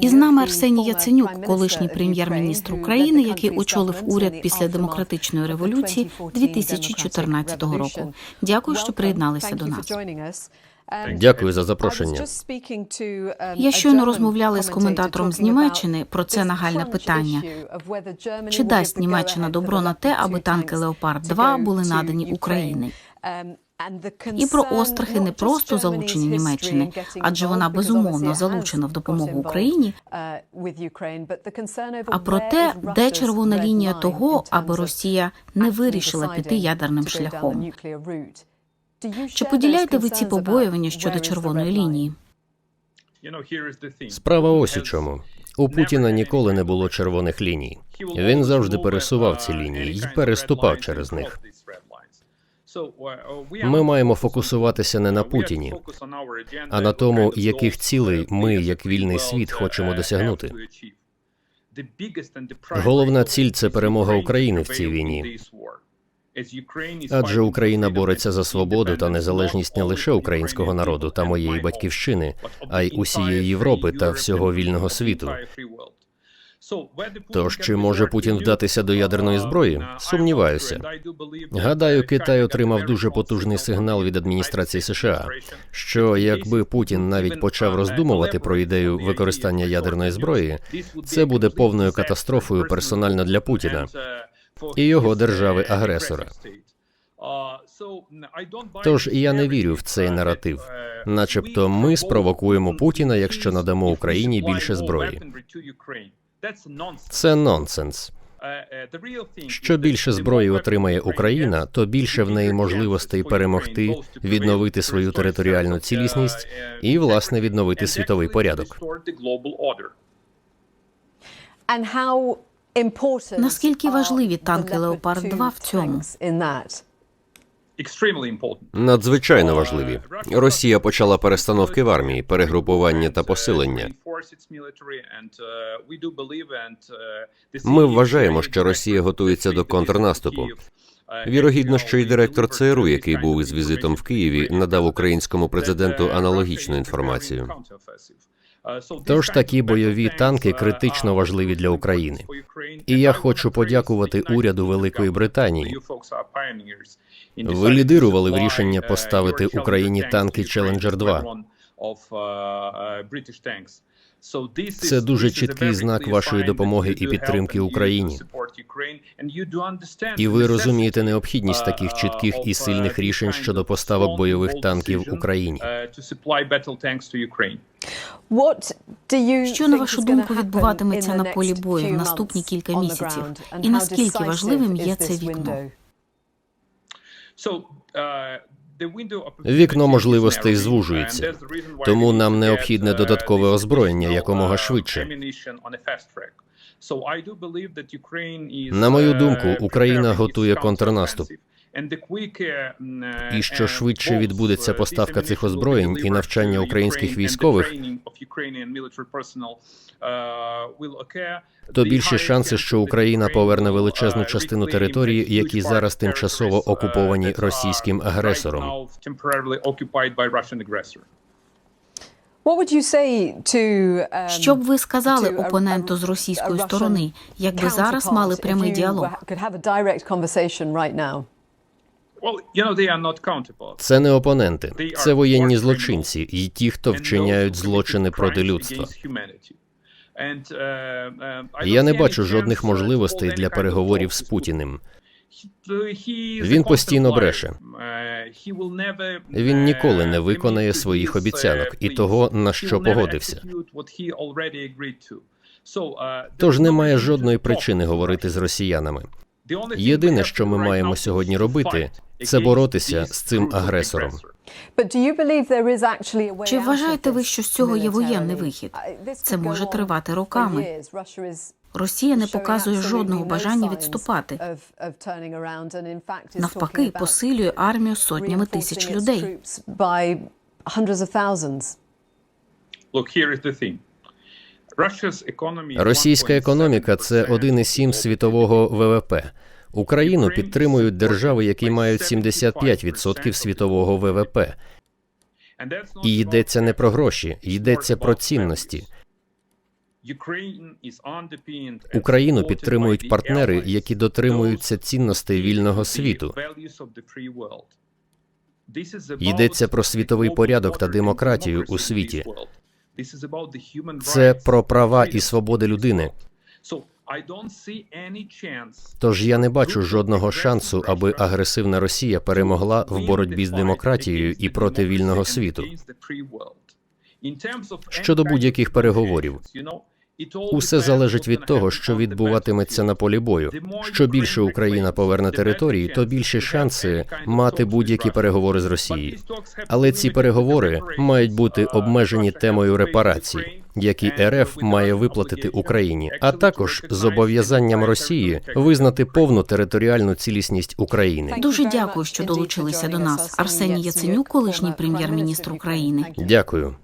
І з нами Арсеній Яценюк, колишній прем'єр-міністр України, який очолив уряд після демократичної революції 2014 року. Дякую, що приєдналися до нас. Дякую за запрошення. Я щойно розмовляла з коментатором з Німеччини про це нагальне питання. Чи дасть Німеччина добро на те, аби танки Леопард 2 були надані Україні? І про острахи не просто залучені Німеччини, адже вона безумовно залучена в допомогу Україні, а про те, де червона лінія того, аби Росія не вирішила піти ядерним шляхом. Чи поділяєте ви ці побоювання щодо червоної лінії? Справа ось у чому. У Путіна ніколи не було червоних ліній. Він завжди пересував ці лінії і переступав через них. Ми маємо фокусуватися не на Путіні, а на тому, яких цілей ми, як вільний світ, хочемо досягнути. Головна ціль це перемога України в цій війні. Адже Україна бореться за свободу та незалежність не лише українського народу та моєї батьківщини, а й усієї Європи та всього вільного світу. Тож чи може Путін вдатися до ядерної зброї? Сумніваюся. Гадаю, Китай отримав дуже потужний сигнал від адміністрації США, що якби Путін навіть почав роздумувати про ідею використання ядерної зброї, це буде повною катастрофою персонально для Путіна і його держави-агресора. Тож я не вірю в цей наратив, начебто ми спровокуємо Путіна, якщо надамо Україні більше зброї. Це нонсенс. Що більше зброї отримає Україна, то більше в неї можливостей перемогти, відновити свою територіальну цілісність і, власне, відновити світовий порядок. Наскільки важливі танки Леопард 2 в цьому? Надзвичайно важливі. Росія почала перестановки в армії, перегрупування та посилення. Ми вважаємо, що Росія готується до контрнаступу. Вірогідно, що і директор ЦРУ, який був із візитом в Києві, надав українському президенту аналогічну інформацію. Тож такі бойові танки критично важливі для України. І я хочу подякувати уряду Великої Британії. Ви лідирували в рішення поставити Україні танки Challenger 2. Це дуже чіткий знак вашої допомоги і підтримки Україні. І ви розумієте необхідність таких чітких і сильних рішень щодо поставок бойових танків Україні. Що на вашу думку відбуватиметься на полі бою в наступні кілька місяців? І наскільки важливим є це вікно? Вікно можливостей звужується, тому нам необхідне додаткове озброєння якомога швидше. На мою думку, Україна готує контрнаступ. І що швидше відбудеться поставка цих озброєнь і навчання українських військових, то більші шанси, що Україна поверне величезну частину території, які зараз тимчасово окуповані російським агресором. Що б ви сказали опоненту з російської сторони, якби зараз мали прямий діалог? Це не опоненти, це воєнні злочинці і ті, хто вчиняють злочини проти людства. Я не бачу жодних можливостей для переговорів з Путіним. Він постійно бреше. Він ніколи не виконає своїх обіцянок і того, на що погодився. Тож немає жодної причини говорити з росіянами. Єдине, що ми маємо сьогодні робити, це боротися з цим агресором. Чи вважаєте ви, що з цього є воєнний вихід? Це може тривати роками. Росія не показує жодного бажання відступати. Навпаки, посилює армію сотнями тисяч людей. Російська економіка це 1,7 світового ВВП. Україну підтримують держави, які мають 75% світового ВВП. І йдеться не про гроші, йдеться про цінності. Україну підтримують партнери, які дотримуються цінностей вільного світу. Йдеться про світовий порядок та демократію у світі. Це про права і свободи людини. Тож я не бачу жодного шансу, аби агресивна Росія перемогла в боротьбі з демократією і проти вільного світу. Щодо будь-яких переговорів, Усе залежить від того, що відбуватиметься на полі бою. Що більше Україна поверне території, то більші шанси мати будь-які переговори з Росією. Але ці переговори мають бути обмежені темою репарацій, які РФ має виплатити Україні, а також зобов'язанням Росії визнати повну територіальну цілісність України. Дуже дякую, що долучилися до нас. Арсеній Яценюк, колишній прем'єр-міністр України. Дякую.